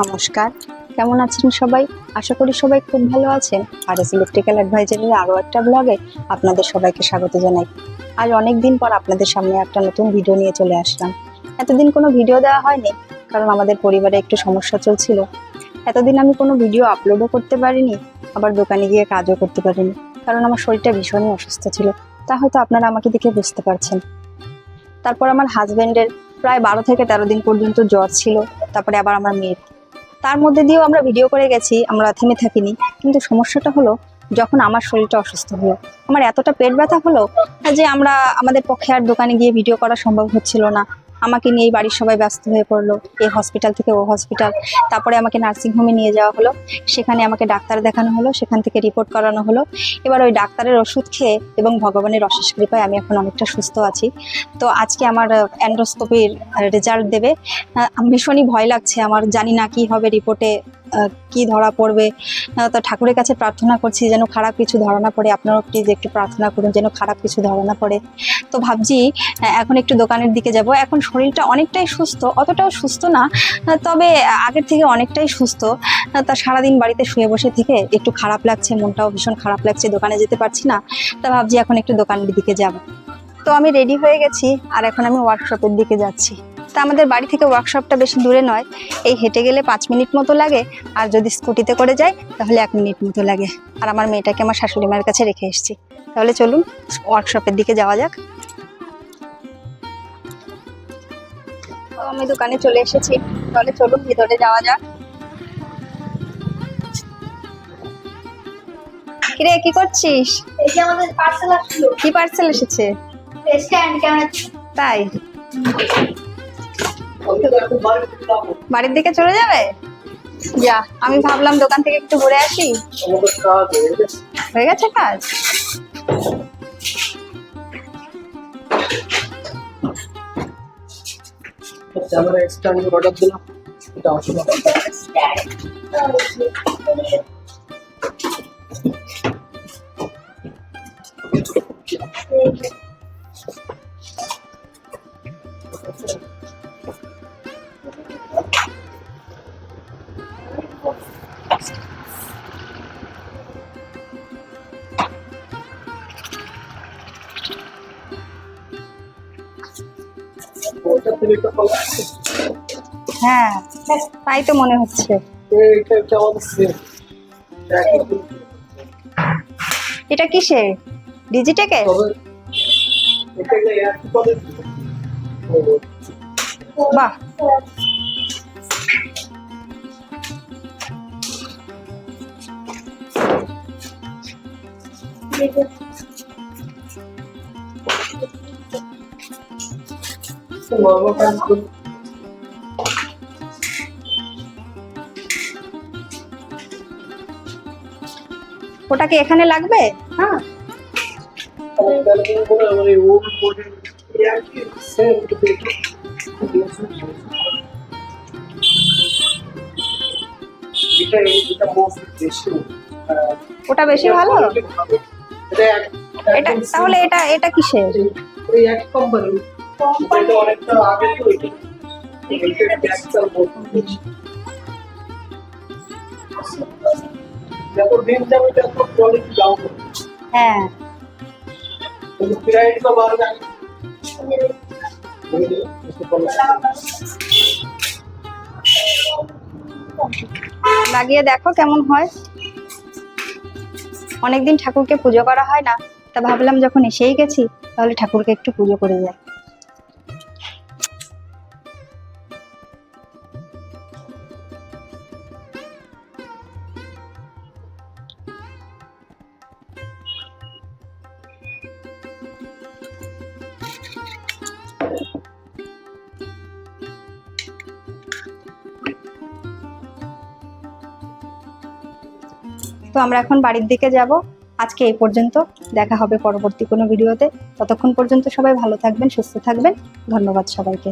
নমস্কার। কেমন আছেন সবাই? আশা করি সবাই খুব ভালো আছেন। আর এস ইলেকট্রিক্যাল অ্যাডভাইজারের আরও একটা ব্লগে আপনাদের সবাইকে স্বাগত জানাই। আজ অনেক দিন পর আপনাদের সামনে একটা নতুন ভিডিও নিয়ে চলে আসলাম। এতদিন কোনো ভিডিও দেওয়া হয়নি, কারণ আমাদের পরিবারে একটু সমস্যা চলছিল। এতদিন আমি কোনো ভিডিও আপলোডও করতে পারিনি, আবার দোকানে গিয়ে কাজও করতে পারিনি, কারণ আমার শরীরটা ভীষণই অসুস্থ ছিল। তা হয়তো আপনারা আমাকে দেখে বুঝতে পারছেন। তারপর আমার হাজব্যান্ডের প্রায় বারো থেকে তেরো দিন পর্যন্ত জ্বর ছিল, তারপরে আবার আমার মেয়ের তার মধ্যে দিয়েও আমরা ভিডিও করে গেছি, আমরা থেমে থাকিনি। কিন্তু সমস্যাটা হলো, যখন আমার শরীরটা অসুস্থ হলো, আমার এতটা পেট ব্যথা হলো যে আমরা আমাদের পক্ষে আর দোকানে গিয়ে ভিডিও করা সম্ভব হচ্ছিল না। আমাকে নিয়েই বাড়ির সবাই ব্যস্ত হয়ে পড়ল। এ হসপিটাল থেকে ও হসপিটাল তারপরে আমাকে নার্সিংহোমে নিয়ে যাওয়া হলো। সেখানে আমাকে ডাক্তার দেখানো হলো, সেখান থেকে রিপোর্ট করানো হলো। এবার ওই ডাক্তারের ওষুধ খেয়ে এবং ভগবানের অশেষ কৃপায় আমি এখন অনেকটা সুস্থ আছি। তো আজকে আমার অ্যান্ড্রোস্কোপির রেজাল্ট দেবে। ভীষণই ভয় লাগছে। আমার জানি না কি হবে রিপোর্টে কি ধরা পড়বে? তো ঠাকুরের কাছে প্রার্থনা করছি যেন খারাপ কিছু ধরা না পড়ে। আপনারাও প্লিজ একটু প্রার্থনা করুন যেন খারাপ কিছু ধরা না পড়ে। তো ভাবছি এখন একটু দোকানের দিকে যাব। এখন শরীরটা অনেকটাই সুস্থ, অতটাও সুস্থ না তবে আগের থেকে অনেকটাই সুস্থ। তা সারাদিন বাড়িতে শুয়ে বসে থেকে একটু খারাপ লাগছে, মনটাও ভীষণ খারাপ লাগছে, দোকানে যেতে পারছি না। তা ভাবছি এখন একটু দোকানের দিকে যাব। তো আমি রেডি হয়ে গেছি, আর এখন আমি ওয়ার্কশপের দিকে যাচ্ছি। তা আমাদের বাড়ি থেকে ওয়ার্কশপটা বেশি দূরে নয়। এই হেঁটে গেলে পাঁচ মিনিট মতো লাগে আর যদি স্কুটিতে করে যাই তাহলে এক মিনিট মতো লাগে। আর আমার মেয়েটাকে আমার শাশুড়ি মায়ের কাছে রেখে এসেছি। তাহলে চলুন ওয়ার্কশপের দিকে যাওয়া যাক। আমি দোকানে চলে এসেছি। তাহলে চলুন ভিতরে যাওয়া যাক। কিরে কি করছিস? এই যে আমাদের পার্সেল আসলো। কি পার্সেল এসেছে? স্ট্যান্ড ক্যামেরা তাই। বাড়ির দিকে চলে যাবে? যা, আমি ভাবলাম দোকান থেকে একটু ঘুরে আসি। হয়ে গেছে কাজ? আমরা এক্সট্রা অর্ডার দিলাম। এটা হ্যাঁ তাই তো মনে হচ্ছে। এটা কিসে? ডিজিটেকে বাহ। নর্মাল কাজ করি ওটা কি এখানে লাগবে? হ্যাঁ। ওটা বেশি ভালো? এটা তাহলে এটা এটা কিসের? এক কোম্পানি এটা অনেকটা আগে তো এটা এটা ব্যাকচাল বলতে যত দিন যাবে তত কোয়ালিটি ডাউন হবে। হ্যাঁ। প্রাইস তো বাড়বে। লাগিয়ে দেখো কেমন হয়। অনেকদিন ঠাকুরকে পুজো করা হয় না তা ভাবলাম যখন এসেই গেছি তাহলে ঠাকুরকে একটু পুজো করে যাই। তো আমরা এখন বাড়ির দিকে যাব। আজকে এই পর্যন্ত। দেখা হবে পরবর্তী কোনো ভিডিওতে। ততক্ষণ পর্যন্ত সবাই ভালো থাকবেন, সুস্থ থাকবেন। ধন্যবাদ সবাইকে।